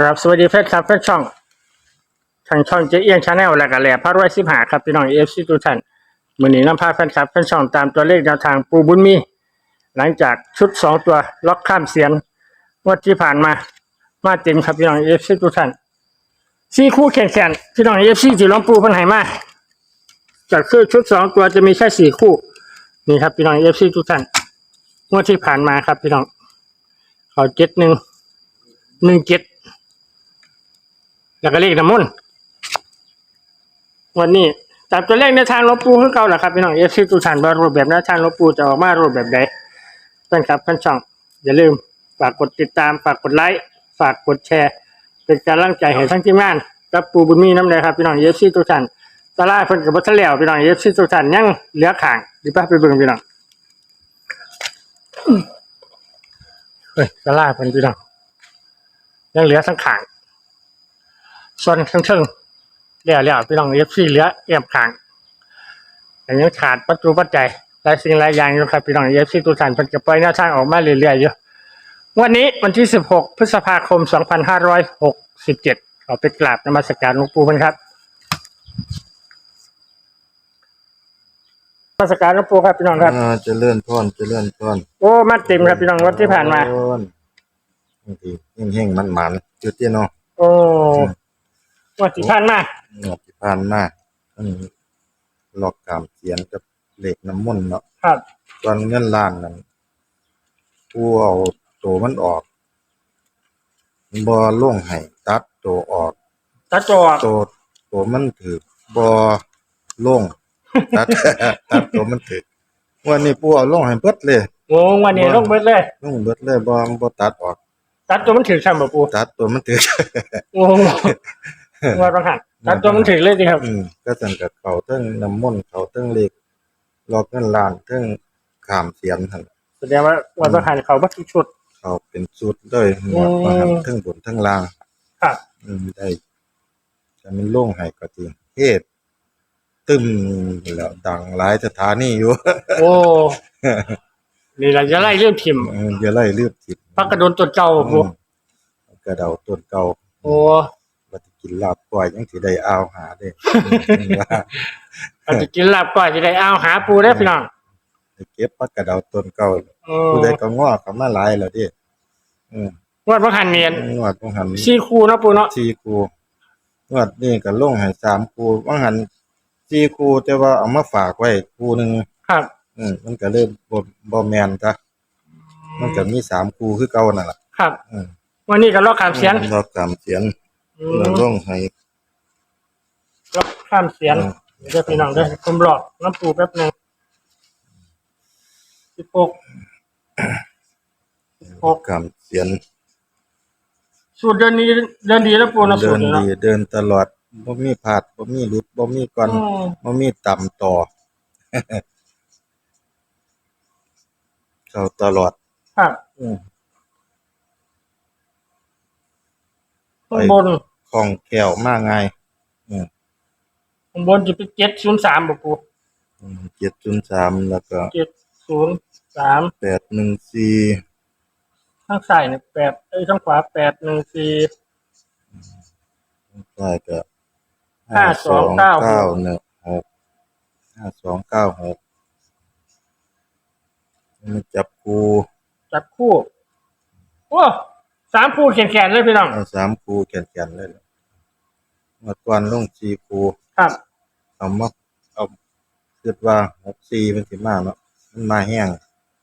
ครับสวัสดีแฟนคลับแฟนช่อง ทางช่องเจ๊เอียงชาแนลและก็แหล่พระรวยสิบหาครับพี่น้องเอฟซีทุกท่านมือหนี้นำพาแฟนคลับแฟนช่องตามตัวเลขแนวทางปูบุญมี หลังจากชุดสองตัวล็อกข้ามเสียนงวดที่ผ่านมา มาเต็มครับพี่น้องเอฟซีทุกท่านสี่คู่แข่งขันพี่น้องเอฟซีจีร้องปูพันไหมาจากคือชุดสองตัวจะมีแค่สี่คู่นี่ครับพี่น้องเอฟซีทุกท่านงวดที่ผ่านมาครับพี่น้องขอเจ็ดหนึ่งหนึ่งเจ็ด แล้วก็เลขน้ำมนต์วันนี้ตามตัวเลขในทางลวงปู่คือเก่าแหละครับพี่น้องเอฟซีทุกท่านว่ารูปแบบแนวทางลวงปู่จะออกมารูปแบบใดแฟนครับท่านช่อง อย่าลืมฝากกดติดตามฝากกดไลค์ฝากกดแชร์ เป็นการร่างใจให้ทั้งทีมงานกับปูบุญมีน้ำเลยครับพี่น้องเอฟซีทุกท่านตลาดเพิ่นกับบัตรแล้วพี่น้องเอฟซีทุกท่านยังเหลือข่างดีป่ะไปเบิ่งพี่น้องเฮ้ยตลาดเพิ่นพี่น้องยังเหลือทั้งขาง ส่วนข้างเทิงเลี้ยวเลี้ยวพี่น้องเอฟซีเหลือเอี่ยมขางแต่ยังขาดประตูปัจจัยหลายสิ่งหลายอย่างอยู่ครับพี่น้องเอฟซีทุกท่านเพิ่นจะปล่อยแนวทางออกมาเรื่อยๆอยู่วันนี้วันที่ 16 พฤษภาคม 2567ขอไปกราบนมัสการหลวงปู่เพิ่นครับนมัสการหลวงปู่ครับพี่น้องครับ อ่าเจะเลื่อนพรเจะเลื่อนพรโอ้มาเต็มครับพี่น้องวันที่ผ่านมาโอ้ยบางทีเฮงๆมันมันๆจุดที่เนาะโอ้ วันที่ผ่านมางวดที่ผ่านมาอันนี้หลอกกามเขียนกับเหล็กน้ำมนต์เนาะครับตอนเงินล้านนั้นผู้เอาตัวมันออกบ่ลงให้ตัดตัวออกตาจอดตัวตัวมันถือบ่ลงตัด ตัดตัวมันถือวันนี้ผู้เอาลงให้เบิดเลยโอ้วันนี้ลงเบิดเลยลงเบิดเลยบ่บ่ตัดออก ตัดตัวมันถือซ้ำบ่ปู่ตัดตัวมันถือ โอ้ โหว่าต้องหันตัดตัวมันถึงเลยสิครับ อืมก็สั่นกับเขาเทั้งน้ำมนต์เขาเทั้งเหล็กลอกเงินล้านเทั้งขามเสียนหั่นแสดงว่าว่าต้องหันเขาบัทุกชุด เขาเป็นสุดเลยหมดอืมมาหันเทั้งบนเทั้งล่างครับ อืมได้แต่มันโล่งให้ก็จริงเฮ็ดตึมแล้วดังหลายสถานีอยู่ โอ้นี่เราจะไล่เรื่องทิมเอออย่าไล่ลืบจิตพักกระโดนตัวเก่าอืปูมกระเดาต้นเก่า โอ้ว่าจะ กินลาบก้อยยังสิได้อ้าวหาเด้ ว่าอาจจะกินลาบก่อนจะได้เอาหาปูได้อพี่น้องไปเก็บปักกระเดาต้นเก่าโอ้ผู้ใดก็ง้อเขามาหลายแล้วเดิอืมงวดพักหันเนียนงวดบ่หัน ซี่คูเนาะปูเนาะสี่คูงวดนี้ก็ลงให้สามคูว่าหันสี่คูแต่ว่าเอามาฝากไว้คูหนึงครับ อืมมันก็เลยบ่บ่แม่นจ้ะมันก็มีสามคูคือเก่านั่นล่ะครับ อืมวันนี้ก็ล็อกข้ามเสียนรอบสามเสียน อืแล้วมลงให้ล็อกข้ามเสียนเดี๋ยวพี่น้องเด้อผมหลอกน้ำปูแป๊บหนึงสิบหกสิบหกกำเสียนสูตรเดินนี้เดินดีแล้วปูนะเดิสูตรนนี้เนาะดีเดินตลอดบ่มีพลาดบ่มีหลุดบ่มีก่อนอืมบ่มีต่ำต่อ เข้าตลอด ครับ อืม ข้างบนคล่องแคล่วมากง่ายอืมข้างบนจะเป็นเจ็ดศูนย์สามบ่ปูอืม703แล้วก็เจ็ดศูนย์สาม814ข้างซ้ายเนี่ยแปดเอ้ยข้างขวาแปดหนึ่งสี่ได้ก็ห้าสองเก้าหกหนึ่งหกห้าสองเก้าหกมันจับคูจับคู่โอ้ สามคู่แขนๆเลยพี่น้อง เอาสามคูแก่นๆเลยล่ะเมื่อก่อนลงสี่คูครับ เอามาเอาคิดว่าหกสี่มันสิมาเนาะมันมาแห้ง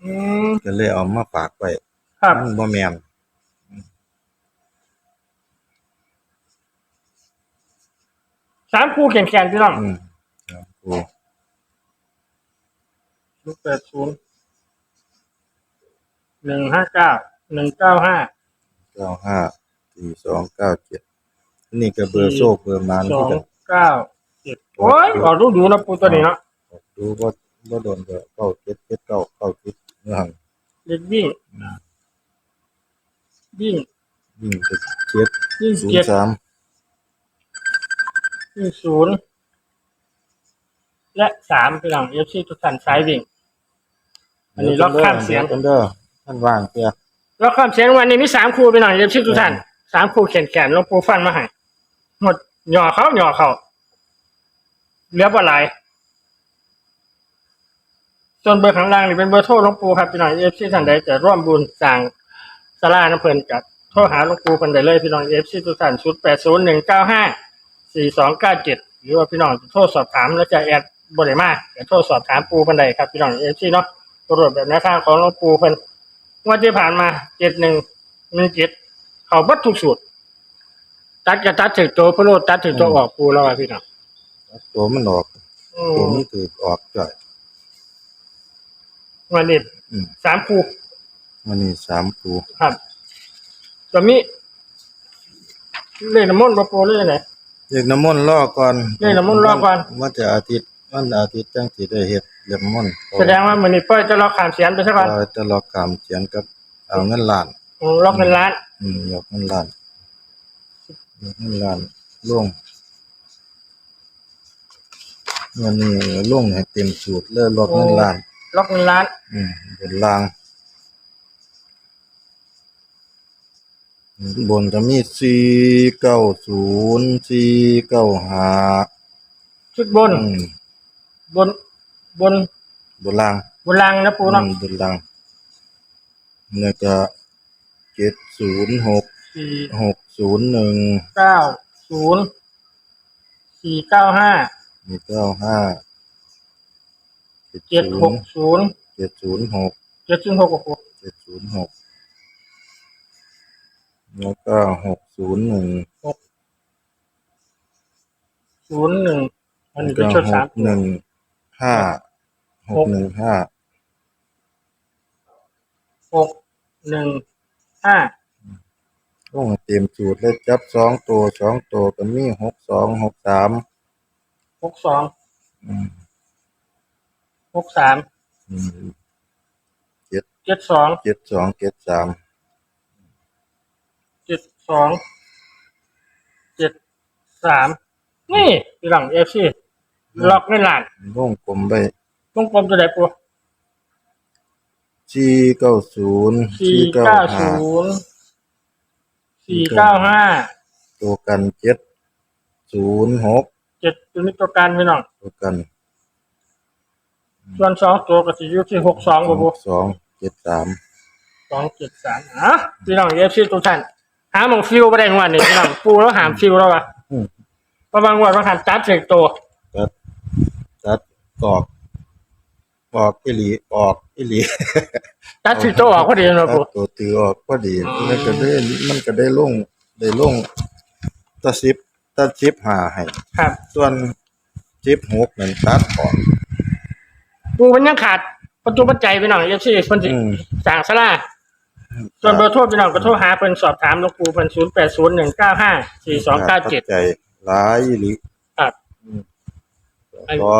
อืมก็เลยเอามาฝากไว้ครับ มันบ่แม่นสามคู่แขนๆพี่น้อง อืมสามคูลูกแปดศูนย์หนึ่งห้าเก้าหนึ่งเก้าห้า เก้าห้าสี่สองเก้าเจ็ดอันนี่ก็เบอร์โซ่เบอร์มันสอที่งกันเก้าเจ็ดโอ้ยออกดูดูนะปูตัวนี้เนาะดูบ่บ่โดนก็เก้าเจ็ดเจ็ดเก้าเก้าเจ็ดเนื่องเล็กวิ่งวิ่งยิ่งจะเจ็ดวิ่งศูนเจ็ดย์สามวิ่งศูนย์และสามพี่น้องเอฟซีทุกท่านสายวิ่ง อันนี้ล็อกข้ามเสียงกันเด้อท่านว่างเสีย แล้วความเสียงวันนี้มีสามคู่พี่น้องเอฟซีทุกท่านสามคู่แขนแขนลงปูฟันมาให้หมดหย่อเขาหย่อเขาเหลือบ่หลายส่วนเบอร์ข้างล่างนี่เป็นเบอร์โทรหลวงปู่ครับพี่น้องเอฟซีท่านใดจะร่วมบุญสร้างสลาน้ำเพลินกับโทรหาหลวงปู่กันได้เลยพี่น้องเอฟซีทุกท่านศูนย์แปดศูนย์หนึ่งเก้าห้าสี่สองเก้าเจ็ดหรือว่าพี่น้องจะโทรสอบถามแล้วจะแอดบริมาจะโทรสอบถามปูกันได้ครับพี่น้องเอฟซีเนาะตรวจแบบแนวทางของหลวงปู่เพิ่น งวดที่ผ่านมาเจ็ดหนึ่งหนึ่งเจ็ดเขาบัดทุกสูตรตัดกระตัดถึงตัวพระโลดตัดถึงตัวออกปูแล้วอะพี่น้องตัวมันออกอืตัวมมันถือออกจ่อย วันนี้อืม สามคูมันนี่สามตัวครับตัวนี้เล่นน้ำมนต์มาปูเล่นไหน เรียกน้ำมนต์ล่อก่อนเรียกน้ำมนต์รอก่อนมันจะอาทิตย์มันอาทิตย์จังสิได้เฮ็ด เรียกน้ำมนต์แสดงว่ามันนี่ปล่อยจะล็อกขามเสียนไปสักวันเราจะรอกรรมเขียนกับเอาเงินล้านอืมล็อกเงินล้าน อืมยกเงินล้านยกเงินล้านลงเงินนี้ลงให้เต็มสูตรเลยลดเงินล้าน ล็อกเงินล้าน อืมบนล่างบนจะมีสี่เก้าศูนย์สี่เก้าห้าชุดบนอืมบน บนบนล่างบนล่างนะปูเนาะอืมบนล่างแล้วก็เจ็ดศูนย์หกสี่หกศูนย์หนึ่งเก้าศูนย์สี่เก้าห้ามีเก้าห้าเจ็ดหกศูนย์เจ็ดศูนย์หกเจ็ดศูนย์หกโอ้โหเจ็ดศูนย์หกแล้วก็หกศูนย์หนึ่งศูนย์หนึ่งอันนี้ก็เป็นชุดหสามกหนึ่ง ห้าหกหนึ่งห้าหกหนึ่งห้าลงให้เต็มสูตรเลยจับสองตัวสองตัวก็มีหกสองหกสามหกสองอืมหกสามอืมเจ็ดสองเจ็ดสองเจ็ดสามเจ็ดสองเจ็ดสามนี่พี่หลังเอฟซี ล็อกไม่หลานวงกลมไปวงกลมตัวไหนปูสี่เก้าศูนย์สี่เก้าห้าศูนย์สี่เก้าห้าตัวกันเจ็ดศูนย์หกเจ็ดตัวนี้ตัวการพี่น้องตัวกัน ส่วนสองตัวก็จะอยู่ที่หกสองปูสองเจ็ดสามสองเจ็ดสามอะพี่น้องเอฟซีทุกท่านหาหมองฟิวไปได้งวันนี้พี่น้องปูแล้วหามฟิวแล้ววะอืมประมาณวันว่าหันจัดเสกตัวตัดตัด ออก ออกอิหลีออกอิหลีจัดเสกตัวออกพอดีนะปูตัดตัวตือออกพอดีอืมมันก็ได้มันก็ได้ลงได้ลงตะซิบตะซิบหาให้ครับ ส่วนซิบหกนั่นตัดออกปูมันยังขาดประตูปัจจัยพี่น้องเอฟซีเพิ่นสิอืมสั่งสลาส่วนเบอร์โทรพี่น้องก็โทรหาเพิ่นสอบถามหลวงปู่เพิ่นศูนย์แปดศูนย์หนึ่งเก้าห้าสี่สองเก้าเจ็ดใจหลายอีหลีครับอืมขอ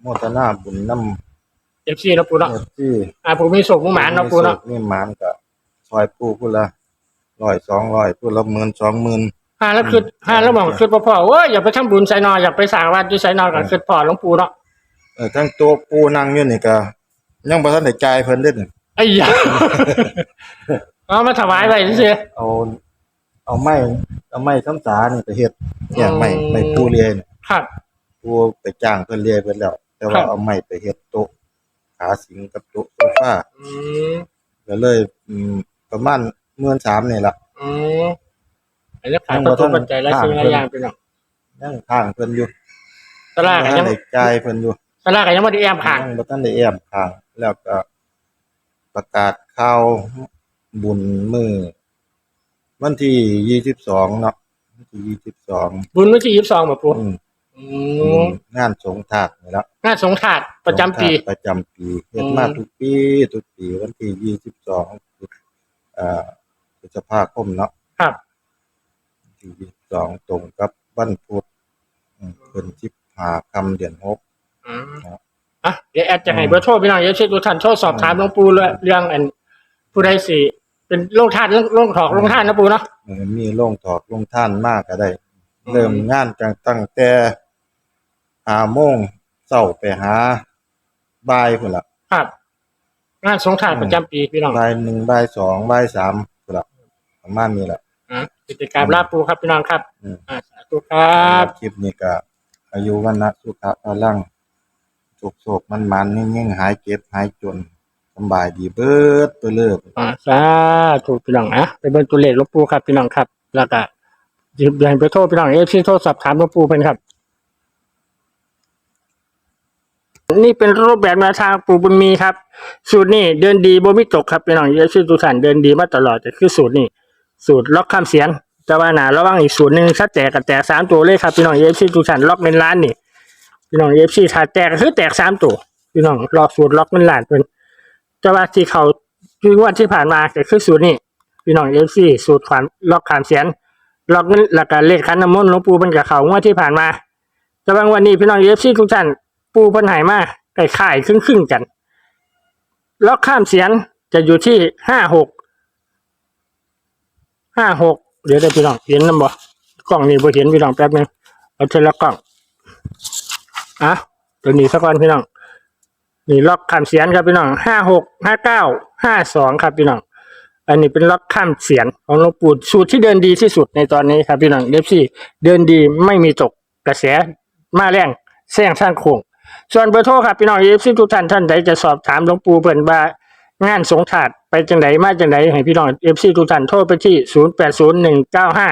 โมทนาบุญนำเอฟซีนะปูเนาะที่อ่าปูมีสุขมุหมานเนาะปูเนาะมีหมานก็ซอยปูพุ่นละร้อยสองร้อยพุ่นละหมื่นสองหมื่น ห้าแล้วคือห้าแล้วมองคือพ่อพ่อเว้ยอย่าไปทำบุญใส่นออย่าไปสร้างวัดที่ใส่นอกับคือพ่อหลวงปู่เนาะเออทั้งตัวปูนั่งอยู่นี่ก็ยังบ่ทันได้จ่ายเพิ่นเด้อไอ้ยา เอามาถวายไปเฉยเอาเอาไม้เอาไม้ซ้ำสานี่ไปเฮ็ดเนี่ยไม้อืม ไม้ปูเลียนี่ครับ ปูไปจ้างเพิ่นเลียเพิ่นแล้ว แต่ครัว่าบเอาไม้ไปเฮ็ดโต๊ะขาสิงกับโต๊ะโซฟาอืมก็เลยอืมประมาณ13,000นี่ล่ะอืมอันนี้ขาดประตูปัจจัยและสิ่งหลายอย่างพี่น้องยังข้างเพิ่นอยู่ตลาดก็ยัยังงได้จ่ายเพิ่นอยู่ตลาดก็ยังไม่ได้แอมผ่านยังบ่ทันได้แอมข้าง แล้วก็ ประกาศข่าวบุญมื้อวันที่22เนาะวันที่22บุญวันที่ยี่สิบสองแบบปูอืม อืมงานสงทาดนี่ละงานสงขลาดประจำปี สงทาดประจำปีเฮ็ดอืมมาทุกปี ทุกปีวันที่ยี่สิบสองเอ่อพฤษภาคมเนาะครับวันที่ยี่สิบสองตรงกับวันพุธอืมเป็นสิบห้าคำเดือนหก อืมครับอะเดี๋ยวแอดจะให้เบอร์โทรพี่น้องเดี๋ยวเช็คดูทันโทรสอบถามหลวงปู่เรื่องเรื่องอันผู้ใดสี่เป็นโรคธาตุเรื่องโรคถอกโรคธาตุนะปู่เนาะ เออมีโรงถอกโรงท่านมากก็ได้ อืม เริ่มงานจังตั้งแต่ ห้าโมงเช้าไปหาบ่ายพุ่นละครับงานสงขลาดประจำปีพี่น้องบ่ายหนึ่งบ่ายสองบ่ายสามพุ่นละประมาณนี้แหละ อะกิจกรรมลาปูครับพี่น้องครับอืม อ่าสาธุครับ คลิปนี้ก็อายุวันนะสุขะพลังโศกโศกมันมันๆเง่งๆหายเก็บหายจนสำบายดีเบิดเปเลิก อ่าสาธุพี่น้องอะไปเบิ่งตัวเลขหลวงปู่ครับพี่น้องครับ แล้วก็หยิบเดินไปโทรพี่น้องเอฟซีโทรสอบถามหลวงปู่เพิ่นครับ นี่เป็นรูปแบบแนวทางปู่บุญมีครับ สูตรนี้เดินดีโบมีตกครับพี่น้องเอฟซีทุกท่านเดินดีมาตลอดแต่คือสูตรนี้ สูตรล็อกข้ามเสียนแต่ว่าหนาระวังอีกสูตรหนึ่งถ้าแตกกับแตกสามตัวเลยครับพี่น้องเอฟซีทุกท่านล็อกเงินล้านนี่พี่น้องเอฟซีถ้าแตกคือแตกสามตัวพี่น้องรอกสูตรล็อกเงินล้านเป็นแต่ว่าที่เขาคืองวดที่ผ่านมาก็คือสูตรนี้พี่น้องเอฟซีสูตรความล็อกขามเสียนล็อกเงินหลักการเลขคันน้ำมนต์หลวงปู่เป็นกับเขางวดที่ผ่านมา แต่บางวันนี้พี่น้องเอฟซีทุกท่าน ปูเพันใหายมาใกล้ๆครึ่งๆกันล็อกข้ามเสียนจะอยู่ที่ห้าหกห้าหกเดี๋ยวได้พี่น้องเห็นนำบ่กล้องนี่บ่เห็นพี่น้องแป๊บนึงเอาเทละกล้องอะตัวนี้สักก่อนพี่น้องนี่ล็อกข้ามเสียนครับพี่น้องห้าหกห้าเก้าห้าสองครับพี่น้องอันนี้เป็นล็อกข้ามเสียนของหลวงปู่สูตรที่เดินดีที่สุดในตอนนี้ครับพี่น้องเดฟซี่เดินดีไม่มีตกกระแสมาแรงแซงสร้างโค้ง ส่วนเบอร์โทรครับพี่น้องเอฟซีทุกท่านท่านใดจะสอบถามหลวงปู่เพิ่นว่างานสงขาดไปจังไดมาจังไดให้พี่น้องเอฟซีทุกท่านโทรไปที่ศูนย์แปดศูนย์หนึ่งเก้าห้า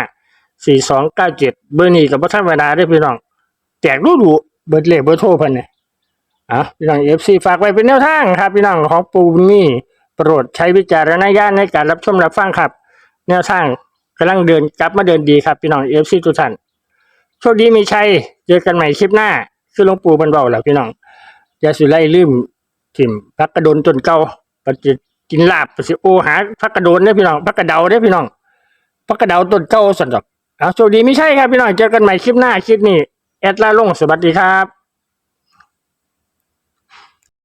สี่สองเก้าเจ็ดเบอร์นี้กับพระธรรมดาได้พี่น้องแจกรู้ดูเบอร์เลขเบอร์โทรเพิ่นเนี่ยอะพี่น้องเอฟซีฝากไว้เป็นแนวทางครับพี่น้องของปู่บุญมีโปรดใช้วิจารณญาณในการรับชมรับฟังครับ แนวทางกำลังเดินกลับมาเดินดีครับพี่น้องเอฟซีทุกท่านโชคดีมีชัยเจอกันใหม่คลิปหน้า คือหลวงปู่มันเบาแหละพี่น้องอย่าสุไล่ลืมถิ่มพักกระโดนจนเก่าปฏิกินลาบปฏิโอหาพักกระโดนได้อพี่น้องพักกระเดาได้อพี่น้องพักกระเดาต้นเก่าสันดอกเอาโชคดีไม่ใช่ครับพี่น้องเจอกันใหม่คลิปหน้าคลิปนี้แอดลาลงสวัสดีครับ